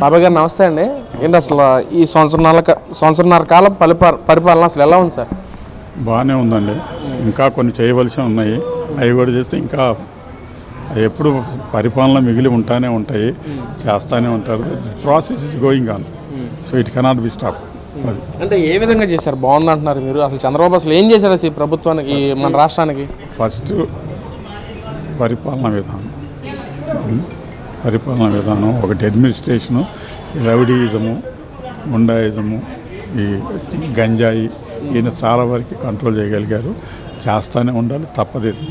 బాబాయ్ గారు నమస్తే అండి. ఏంటి అసలు ఈ సంవత్సరాల సంవత్సరంన్నర కాలం పరిపాల పరిపాలన అసలు ఎలా ఉంది సార్? బాగానే ఉందండి. ఇంకా కొన్ని చేయవలసి ఉన్నాయి. అవి కూడా చేస్తే ఇంకా ఎప్పుడు పరిపాలన మిగిలి ఉంటానే ఉంటాయి. చేస్తానే ఉంటారు. Process is going on so it cannot be stop అంటే ఏ విధంగా చేశారు? బాగుంది అంటున్నారు మీరు. అసలు చంద్రబాబు అసలు ఏం చేశారు అసలు ఈ ప్రభుత్వానికి మన రాష్ట్రానికి? ఫస్ట్ పరిపాలన విధానం. ఉం? పరిపాలన విధానం ఒకటి అడ్మినిస్ట్రేషను రౌడీయిజము గుండాయిజము ఈ గంజాయి ఈయన చాలా వరకు కంట్రోల్ చేయగలిగారు. చేస్తానే ఉండాలి తప్పలేదు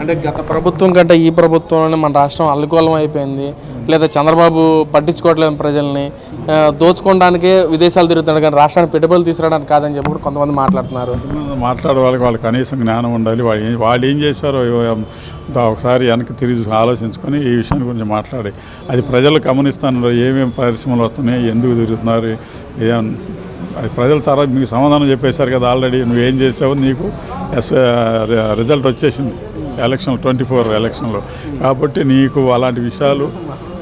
అంటే గత ప్రభుత్వం కంటే ఈ ప్రభుత్వంలోనే మన రాష్ట్రం అల్లుకోలం అయిపోయింది. లేదా చంద్రబాబు పట్టించుకోవట్లేదు ప్రజల్ని. దోచుకోవడానికే విదేశాలు తిరుగుతున్నాడు కానీ రాష్ట్రానికి పెట్టుబడులు తీసుకురావడానికి కాదని చెప్పి కూడా కొంతమంది మాట్లాడుతున్నారు. మాట్లాడే వాళ్ళకి వాళ్ళకి కనీసం జ్ఞానం ఉండాలి. వాళ్ళు ఏం వాళ్ళు ఏం చేశారో ఒకసారి వెనక్కి తిరిగి ఆలోచించుకొని ఈ విషయాన్ని గురించి మాట్లాడి. అది ప్రజలు గమనిస్తాను ఏమేమి పరిశ్రమలు వస్తున్నాయి ఎందుకు తిరుగుతున్నారు ఏం అది ప్రజల తర్వాత మీకు సమాధానం చెప్పేశారు కదా ఆల్రెడీ. నువ్వేం చేసావు నీకు ఎస్ రిజల్ట్ వచ్చేసింది. ఎలక్షన్ ట్వంటీ ఫోర్ ఎలక్షన్లో. కాబట్టి నీకు అలాంటి విషయాలు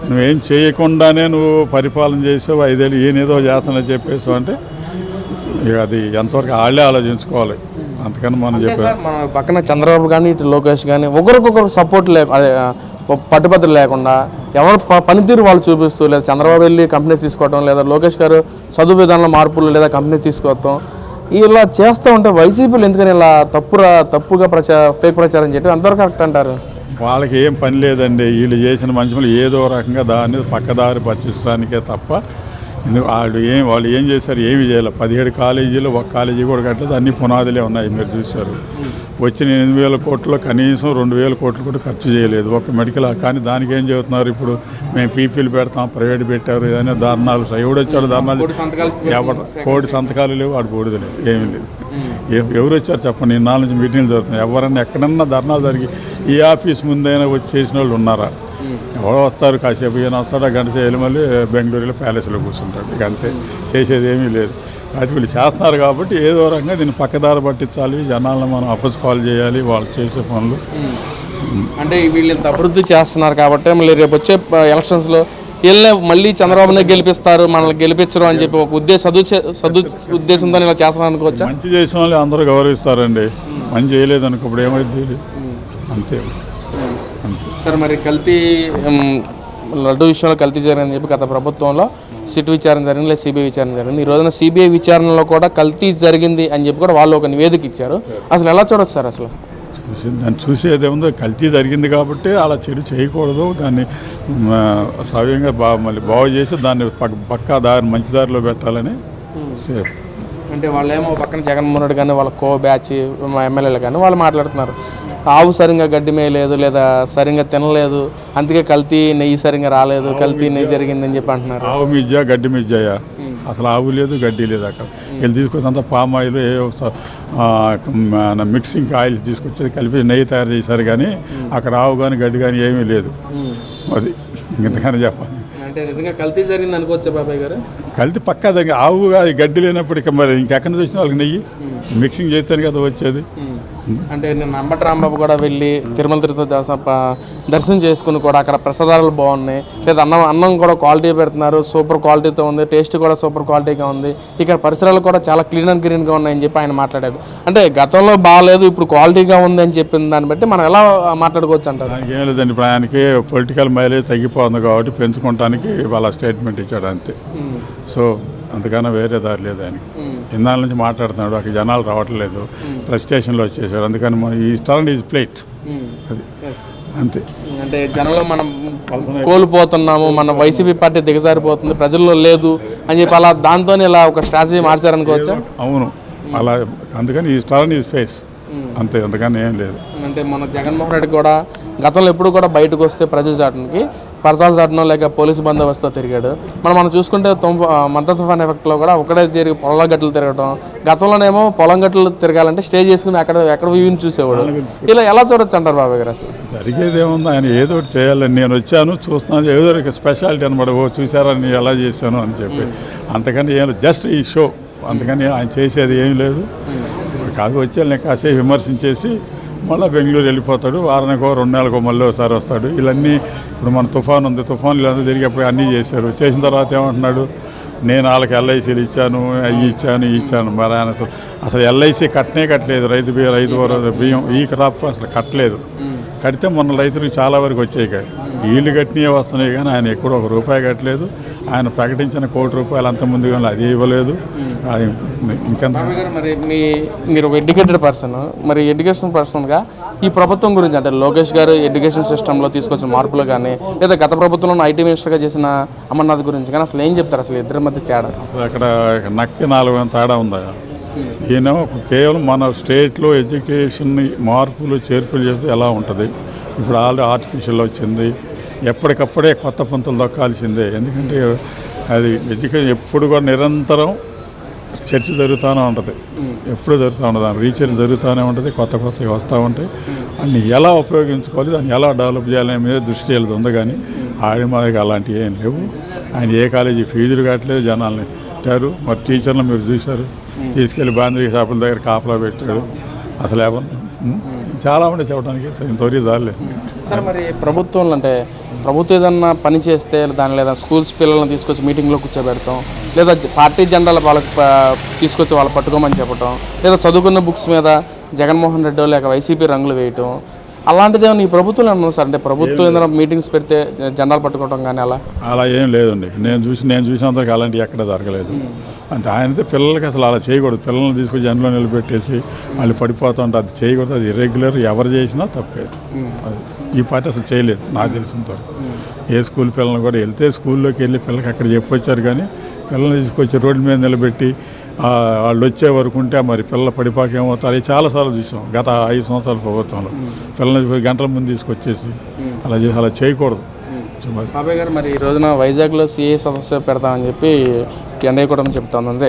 నువ్వేం చేయకుండానే నువ్వు పరిపాలన చేసావు ఐదేళ్ళు ఈయనేదో చేస్తానని చెప్పేసావు అంటే ఇక అది ఎంతవరకు వాళ్ళే ఆలోచించుకోవాలి. అంతకని మనం అంటే చెప్పాం సార్ మన పక్కన చంద్రబాబు కానీ ఇటు లోకేష్ కానీ ఒకరికొకరు సపోర్ట్ లే అదే ఆ, ప- పట్టుబద్ధులు లేకుండా ఎవరు పనితీరు వాళ్ళు చూపిస్తూ లేదా చంద్రబాబు వెళ్ళి కంపెనీ తీసుకోవటం లేదా లోకేష్ గారు చదువు విధానంలో మార్పులు లేదా కంపెనీ తీసుకోవటం ఇలా చేస్తూ ఉంటే వైసీపీలు ఎందుకని ఇలా తప్పురా తప్పుగా ప్రచార ఫేక్ ప్రచారం చేయటం? అంతవరకు కరెక్ట్ అంటారు. వాళ్ళకి ఏం పని లేదండి. వీళ్ళు చేసిన మంచి ఏదో రకంగా దాన్ని పక్కదారి పట్టించడానికే తప్ప ఎందుకు వాళ్ళు ఏం వాళ్ళు ఏం చేశారు ఏమి చేయాలి? పదిహేడు కాలేజీలు ఒక కాలేజీ కూడా కట్టలేదు. అన్ని పునాదులే ఉన్నాయి మీరు చూశారు. వచ్చిన ఎనిమిది వేల కోట్లు కనీసం రెండు వేల కోట్లు కూడా ఖర్చు చేయలేదు. ఒక మెడికల్ కానీ దానికి ఏం చెబుతున్నారు ఇప్పుడు? మేము పీపీలు పెడతాం ప్రైవేట్ పెట్టారు ఏదైనా ధర్నాలు ఎవడు వచ్చాడు ధర్నాలు ఎవరు కోడి సంతకాలు లేవు వాడు బోడిది లేదు ఏమీ లేదు. ఎవ- ఎవరు వచ్చారు చెప్పండి? నాలుగు నుంచి మీటింగ్లు జరుగుతున్నాయి. ఎవరన్నా ఎక్కడన్నా ధర్నాలు జరిగి ఈ ఆఫీస్ ముందైనా వచ్చి చేసిన వాళ్ళు ఉన్నారా? ఎవరో వస్తారు కాసేపు ఈయన వస్తాడు గంట చేయాలి మళ్ళీ బెంగళూరులో ప్యాలెస్లో కూర్చుంటాడు. ఇక అంతే చేసేది ఏమీ లేదు. కాబట్టి వీళ్ళు చేస్తున్నారు కాబట్టి ఏదో రకంగా దీన్ని పక్కదారి పట్టించాలి జనాలను మనం అప్పసుకోవాలి చేయాలి వాళ్ళు చేసే పనులు. అంటే వీళ్ళు ఇంత అభివృద్ధి చేస్తున్నారు కాబట్టి మళ్ళీ రేపు వచ్చే ఎలక్షన్స్లో వీళ్ళనే మళ్ళీ చంద్రబాబునే గెలిపిస్తారు మనల్ని గెలిపించరు అని చెప్పి ఒక ఉద్దేశ సదు సదు ఉద్దేశంతో ఇలా చేస్తున్నారు అనుకోవచ్చా మంచి చేసిన వాళ్ళు అందరూ గౌరవిస్తారండి. మంచి చేయలేదు అనుకో ఇప్పుడు ఏమైంది అంతే. అంతే. సార్ మరి కల్తీ లడ్డు విషయంలో కల్తీ జరిగిందని చెప్పి గత ప్రభుత్వంలో సిట్ విచారణ జరిగింది లేదా సిబిఐ విచారణ జరిగింది. ఈ రోజున సిబిఐ విచారణలో కూడా కల్తీ జరిగింది అని చెప్పి కూడా వాళ్ళు ఒక నివేదిక ఇచ్చారు. అసలు ఎలా చూడొచ్చు సార్ అసలు? చూసి దాన్ని చూసేది ఏముందో కల్తీ జరిగింది కాబట్టి అలా చెడు చేయకూడదు. దాన్ని సవ్యంగా బా మళ్ళీ బాగు చేసి దాన్ని పక్క పక్కా దారి మంచి దారిలో పెట్టాలని సేఫ్ అంటే వాళ్ళేమో పక్కన జగన్మోహన్ రెడ్డి కానీ వాళ్ళ కో బ్యాచ్ ఎమ్మెల్యేలు కానీ వాళ్ళు మాట్లాడుతున్నారు. ఆవు సరిగ్గా గడ్డి మేయలేదు లేదా సరిగ్గా తినలేదు అందుకే కల్తీ నెయ్యి సరిగ్గా రాలేదు కల్తీ నెయ్యి జరిగిందని చెప్పి అంటున్నారు. ఆవు మిజ్జా గడ్డి మిజ్జాయా అసలు ఆవు లేదు గడ్డి లేదు అక్కడ. వీళ్ళు తీసుకొచ్చి పామ్ ఆయిల్ ఏ మిక్సింగ్ ఆయిల్ తీసుకొచ్చి కలిపి నెయ్యి తయారు చేశారు కానీ అక్కడ ఆవు కానీ గడ్డి కానీ ఏమీ లేదు. అది ఇంతకని చెప్పాలి. అంటే నిజంగా కల్తీ జరిగింది అనుకోవచ్చా బాబాయ్ గారు? కలిసి పక్కా దగ్గర ఆవు గడ్డి లేనప్పుడు ఇక మరి ఇంకెక్కడి నుంచి వచ్చిన వాళ్ళకి నెయ్యి? మిక్సింగ్ చేస్తేనే కదా వచ్చేది. అంటే నేను అంబటి రాంబాబు కూడా వెళ్ళి తిరుమల తిరుపతి దేవస్థానం ప- దర్శనం చేసుకుని కూడా అక్కడ ప్రసాదాలు బాగున్నాయి. లేదా అన్నం అన్నం కూడా క్వాలిటీ పెడుతున్నారు. సూపర్ క్వాలిటీతో ఉంది. టేస్ట్ కూడా సూపర్ క్వాలిటీగా ఉంది. ఇక్కడ పరిసరాలు కూడా చాలా క్లీన్ అండ్ గ్రీన్గా ఉన్నాయని చెప్పి ఆయన మాట్లాడారు. అంటే గతంలో బాగాలేదు ఇప్పుడు క్వాలిటీగా ఉంది అని చెప్పిన దాన్ని బట్టి మనం ఎలా మాట్లాడుకోవచ్చు అంటారు? ఏం లేదండి. ఇప్పుడు ఆయనకి పొలిటికల్ మైలేజ్ తగ్గిపోతుంది కాబట్టి పెంచుకోవటానికి వాళ్ళ స్టేట్మెంట్ ఇచ్చాడు అంతే. సో అంతకన్నా వేరే దారి లేదు ఆయనకి ఇన్నాళ్ళ నుంచి మాట్లాడుతున్నాడు అక్కడ జనాలు రావట్లేదు ప్రెస్ స్టేషన్లో వచ్చేసారు అందుకని మన ఈ టర్న్ ఈజ్ ప్లేట్ అది. అంతే. అంటే జనంలో మనం కోల్పోతున్నాము మన వైసీపీ పార్టీ దిగజారిపోతుంది ప్రజల్లో లేదు అని చెప్పి అలా దాంతో ఇలా ఒక స్ట్రాటజీ మార్చారనుకోవచ్చా? అవును. అలా అందుకని ఈ టర్న్ ఈజ్ ఫేస్ అంతే అంతకని ఏం లేదు. అంటే మన జగన్మోహన్ రెడ్డి కూడా గతంలో ఎప్పుడు కూడా బయటకు వస్తే ప్రజల చాటునికి పరదాలు చాటడం లేక పోలీసు బందోబస్తుతో తిరిగాడు. మనం మనం చూసుకుంటే తుమ్ఫ మద్దతు తుఫాన్ ఎఫెక్ట్లో కూడా ఒకటే తిరిగి పొలం గట్లు తిరగడం గతంలోనేమో పొలం గట్లు తిరగాలంటే స్టే చేసుకుని అక్కడ ఎక్కడ వ్యూని చూసేవాడు. ఇలా ఎలా చూడొచ్చు అంటారు బాబాయ్ గారు అసలు? జరిగేది ఏముంది ఆయన ఏదో ఒకటి చేయాలని నేను వచ్చాను చూస్తున్నాను ఏదో ఒక స్పెషాలిటీ అనమాట ఓ చూసారా నేను ఎలా చేశాను అని చెప్పి. అంతకని ఏం జస్ట్ ఈ షో అందుకని ఆయన చేసేది ఏం లేదు. కాదు వచ్చి కాసేపు విమర్శించేసి మళ్ళీ బెంగళూరు వెళ్ళిపోతాడు. వారానికో రెండు నెలలకో మళ్ళీ ఒకసారి వస్తాడు. ఇవన్నీ ఇప్పుడు మన తుఫాన్ ఉంది. తుఫాన్ ఇలా తిరిగిపోయి అన్నీ చేశారు. చేసిన తర్వాత ఏమంటున్నాడు? నేను వాళ్ళకి ఎల్ఐసీలు ఇచ్చాను అవి ఇచ్చాను ఇచ్చాను. మరి ఆయన అసలు అసలు ఎల్ఐసి కట్టనే కట్టలేదు. రైతు బియ్యం రైతు బియ్యం ఈ క్రాప్ అసలు కట్టలేదు. కడితే మొన్న రైతులకు చాలా వరకు వచ్చాయి కానీ వీళ్ళు కట్టినవి వస్తున్నాయి కానీ ఆయన ఎక్కడ ఒక రూపాయి కట్టలేదు. ఆయన ప్రకటించిన కోటి రూపాయలు అంత ముందుగా అది ఇవ్వలేదు. అది ఇంకెంత? మరి మీ మీరు ఒక ఎడ్యుకేటెడ్ పర్సన్ మరి ఎడ్యుకేషన్ పర్సన్గా ఈ ప్రభుత్వం గురించి అంటే లోకేష్ గారు ఎడ్యుకేషన్ సిస్టంలో తీసుకొచ్చిన మార్పులు కానీ లేదా గత ప్రభుత్వంలో ఐటీ మినిస్టర్గా చేసిన అమర్నాథ్ గురించి కానీ అసలు ఏం చెప్తారు? అసలు ఇద్దరు మధ్య తేడా? అక్కడ నక్కి నాలుగు తేడా ఉందా? ఈయన కేవలం మన స్టేట్లో ఎడ్యుకేషన్ మార్పులు చేర్పులు చేస్తే ఎలా ఉంటుంది? ఇప్పుడు ఆల్రెడీ ఆర్టిఫిషియల్ వచ్చింది. ఎప్పటికప్పుడే కొత్త పంతులు దొక్కాల్సిందే. ఎందుకంటే అది ఎడ్యుకేషన్ ఎప్పుడు కూడా నిరంతరం చర్చ జరుగుతూనే ఉంటుంది. ఎప్పుడు జరుగుతూ ఉంటుంది? దాని రీసెర్చ్ జరుగుతూనే ఉంటుంది. కొత్త కొత్తవి వస్తూ ఉంటాయి. అన్ని ఎలా ఉపయోగించుకోవాలి? దాన్ని ఎలా డెవలప్ చేయాలనే మీద దృష్టి వెళ్ళదు. ఉంది కానీ ఆడి మనకి అలాంటివి ఏం లేవు. ఆయన ఏ కాలేజీ ఫీజులు కట్టలేదు జనాల్ని పెట్టారు మరి టీచర్లు మీరు చూశారు. తీసుకెళ్ళి బాంధీ షాపుల దగ్గర కాపలా పెట్టాడు. అసలు ఏమన్నా చాలా ఉండే చెప్పడానికి. సరే ఇంతవరకు చాలేదు సార్ మరి ప్రభుత్వంలో అంటే ప్రభుత్వం ఏదన్నా పని చేస్తే దాని లేదా స్కూల్స్ పిల్లల్ని తీసుకొచ్చి మీటింగ్లో కూర్చోబెడతాం. లేదా పార్టీ జెండాలు వాళ్ళకి తీసుకొచ్చి వాళ్ళు పట్టుకోమని చెప్పటం. లేదా చదువుకున్న బుక్స్ మీద జగన్మోహన్ రెడ్డి లేక వైసీపీ రంగులు వేయటం. అలాంటిది ఈ ప్రభుత్వంలో ఏమన్నా సార్? అంటే ప్రభుత్వం ఏదైనా మీటింగ్స్ పెడితే జెండాలు పట్టుకోవడం కానీ అలా? అలా ఏం లేదండి. నేను చూసి నేను చూసినంతవరకు అలాంటివి ఎక్కడ జరగలేదు. అంటే ఆయనతో పిల్లలకి అసలు అలా చేయకూడదు. పిల్లల్ని తీసుకొచ్చి ఎండలో నిలబెట్టేసి వాళ్ళు పడిపోతుంటే అది చేయకూడదు. అది ఇర్రెగ్యులర్ ఎవరు చేసినా తప్పే. అది ఈ పార్టీ అసలు చేయలేదు నాకు తెలిసినంత వరకు ఏ స్కూల్ పిల్లలు కూడా వెళ్తే స్కూల్లోకి వెళ్ళి పిల్లలకి అక్కడ చెప్పొచ్చారు కానీ పిల్లల్ని తీసుకొచ్చి రోడ్డు మీద నిలబెట్టి వాళ్ళు వచ్చే వరకు ఉంటే మరి పిల్లలు పడిపోక ఏమవుతారు? చాలాసార్లు చూసాం గత ఐదు సంవత్సరాల ప్రభుత్వంలో. పిల్లల్ని గంటల ముందు తీసుకొచ్చేసి అలా చేసి అలా చేయకూడదు. బాబాయ్ గారు మరి ఈ రోజున వైజాగ్లో సిఏ సదస్సు పెడతామని చెప్పి కూడా చెప్తాను అదే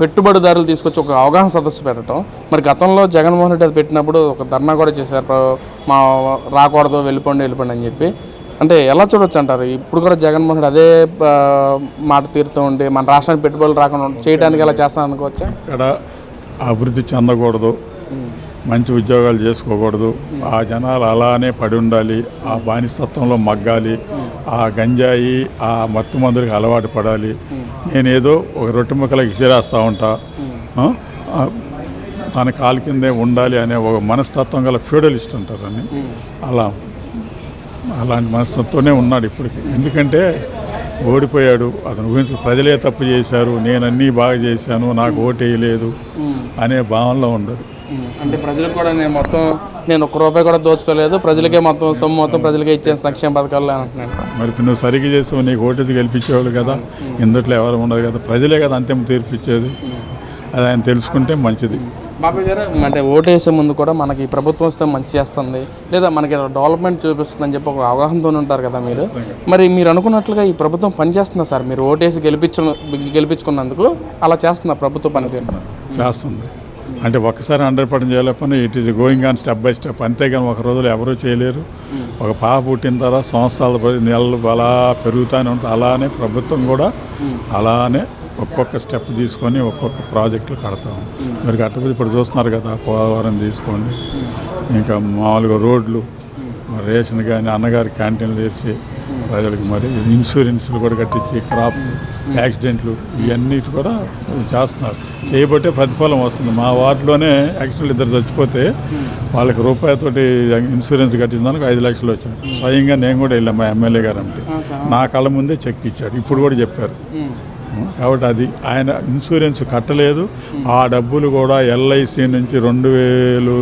పెట్టుబడిదారులు తీసుకొచ్చి ఒక అవగాహన సదస్సు పెట్టడం మరి గతంలో జగన్మోహన్ రెడ్డి అది పెట్టినప్పుడు ఒక ధర్నా కూడా చేశారు. మా రాకూడదు వెళ్ళిపోండి వెళ్ళిపోండి అని చెప్పి. అంటే ఎలా చూడొచ్చు అంటారు? ఇప్పుడు కూడా జగన్మోహన్ రెడ్డి అదే మాట తీరుతూ ఉండి మన రాష్ట్రానికి పెట్టుబడులు రాకుండా చేయడానికి ఎలా చేస్తాను అనుకోవచ్చా? ఇక్కడ అభివృద్ధి చెందకూడదు. మంచి ఉద్యోగాలు చేసుకోకూడదు. ఆ జనాలు అలానే పడి ఉండాలి. ఆ బానిసత్వంలో మగ్గాలి. ఆ గంజాయి ఆ మత్తు మందులకు అలవాటు పడాలి. నేనేదో ఒక రొట్టె ముక్కలకి ఇసిరేస్తూ ఉంటా. తన కాలు కిందే ఉండాలి అనే ఒక మనస్తత్వం గల ఫ్యూడలిస్ట్ అంటారని అలా అలాంటి మనస్తత్వంతోనే ఉన్నాడు ఇప్పటికి. ఎందుకంటే ఓడిపోయాడు అతను గురించి ప్రజలే తప్పు చేశారు నేను అన్నీ బాగా చేశాను నాకు ఓటు వేయలేదు అనే భావనలో ఉండడు. అంటే ప్రజలకు కూడా నేను మొత్తం నేను ఒక్క రూపాయి కూడా దోచుకోలేదు ప్రజలకే మొత్తం సొమ్ము మొత్తం ప్రజలకే ఇచ్చాను సంక్షేమ పథకాలు అంటున్నాను మరి నువ్వు సరిగ్గా చేస్తావు నీకు ఓటేది గెలిపించేవాళ్ళు కదా ఇందుట్లో ఎవరు ఉండదు కదా ప్రజలే కదా అంతిమ తీర్పిచ్చేది అది ఆయన తెలుసుకుంటే మంచిది. బాబాయ్ గారు అంటే ఓటు వేసే ముందు కూడా మనకి ప్రభుత్వం వస్తే మంచి చేస్తుంది. లేదా మనకి డెవలప్మెంట్ చూపిస్తుంది అని చెప్పి ఒక అవగాహనతో ఉంటారు కదా మీరు. మరి మీరు అనుకున్నట్లుగా ఈ ప్రభుత్వం పనిచేస్తుందా సార్? మీరు ఓటేసి గెలిపించు గెలిపించుకున్నందుకు అలా చేస్తుందా ప్రభుత్వ పనితీరు? చేస్తుంది. అంటే ఒక్కసారి హండ్రెడ్ పర్సెంట్ చేయలేకపోయినా it is going on step by step అంతేగాని ఒక రోజులో ఎవరూ చేయలేరు. ఒక పాప పుట్టిన తర్వాత సంవత్సరాల నెలలు అలా పెరుగుతూనే ఉంటుంది అలానే ప్రభుత్వం కూడా అలానే ఒక్కొక్క స్టెప్ తీసుకొని ఒక్కొక్క ప్రాజెక్టులు కడతాం. మీరు కట్టకపోతే ఇప్పుడు చూస్తున్నారు కదా పోలవరం తీసుకోండి. ఇంకా మామూలుగా రోడ్లు రేషన్ కానీ అన్నగారి క్యాంటీన్లు తెరిచి ప్రజలకు మరి ఇన్సూరెన్స్లు కూడా కట్టించి క్రాప్ యాక్సిడెంట్లు ఇవన్నీ కూడా చేస్తున్నారు. చేయబట్టే ప్రతిఫలం వస్తుంది. మా వార్డులోనే యాక్సిడెంట్లు ఇద్దరు చచ్చిపోతే వాళ్ళకి రూపాయతోటి ఇన్సూరెన్స్ కట్టిందానికి ఐదు లక్షలు వచ్చాయి. స్వయంగా నేను కూడా వెళ్ళాను మా ఎమ్మెల్యే గారు అంటే. నా కళ్ళ ముందే చెక్ ఇచ్చాడు. ఇప్పుడు కూడా చెప్పారు. కాబట్టి అది ఆయన ఇన్సూరెన్స్ కట్టలేదు. ఆ డబ్బులు కూడా ఎల్ఐసి నుంచి రెండు వేలు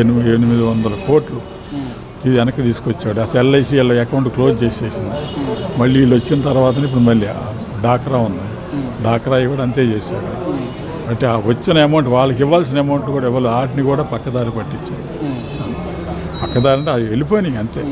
ఎనిమిది ఎనిమిది వందల కోట్లు వెనక్కి తీసుకొచ్చాడు. అసలు ఎల్ఐసి వాళ్ళ అకౌంట్ క్లోజ్ చేసేసింది. మళ్ళీ వీళ్ళు వచ్చిన తర్వాత ఇప్పుడు మళ్ళీ డాక్రా ఉంది. డాక్రా కూడా అంతే చేశారు అంటే ఆ వచ్చిన అమౌంట్ వాళ్ళకి ఇవ్వాల్సిన అమౌంట్ కూడా ఇవ్వాలి వాటిని కూడా పక్కదారి పట్టించారు. పక్కదారి అంటే అవి వెళ్ళిపోయినాయి అంతే.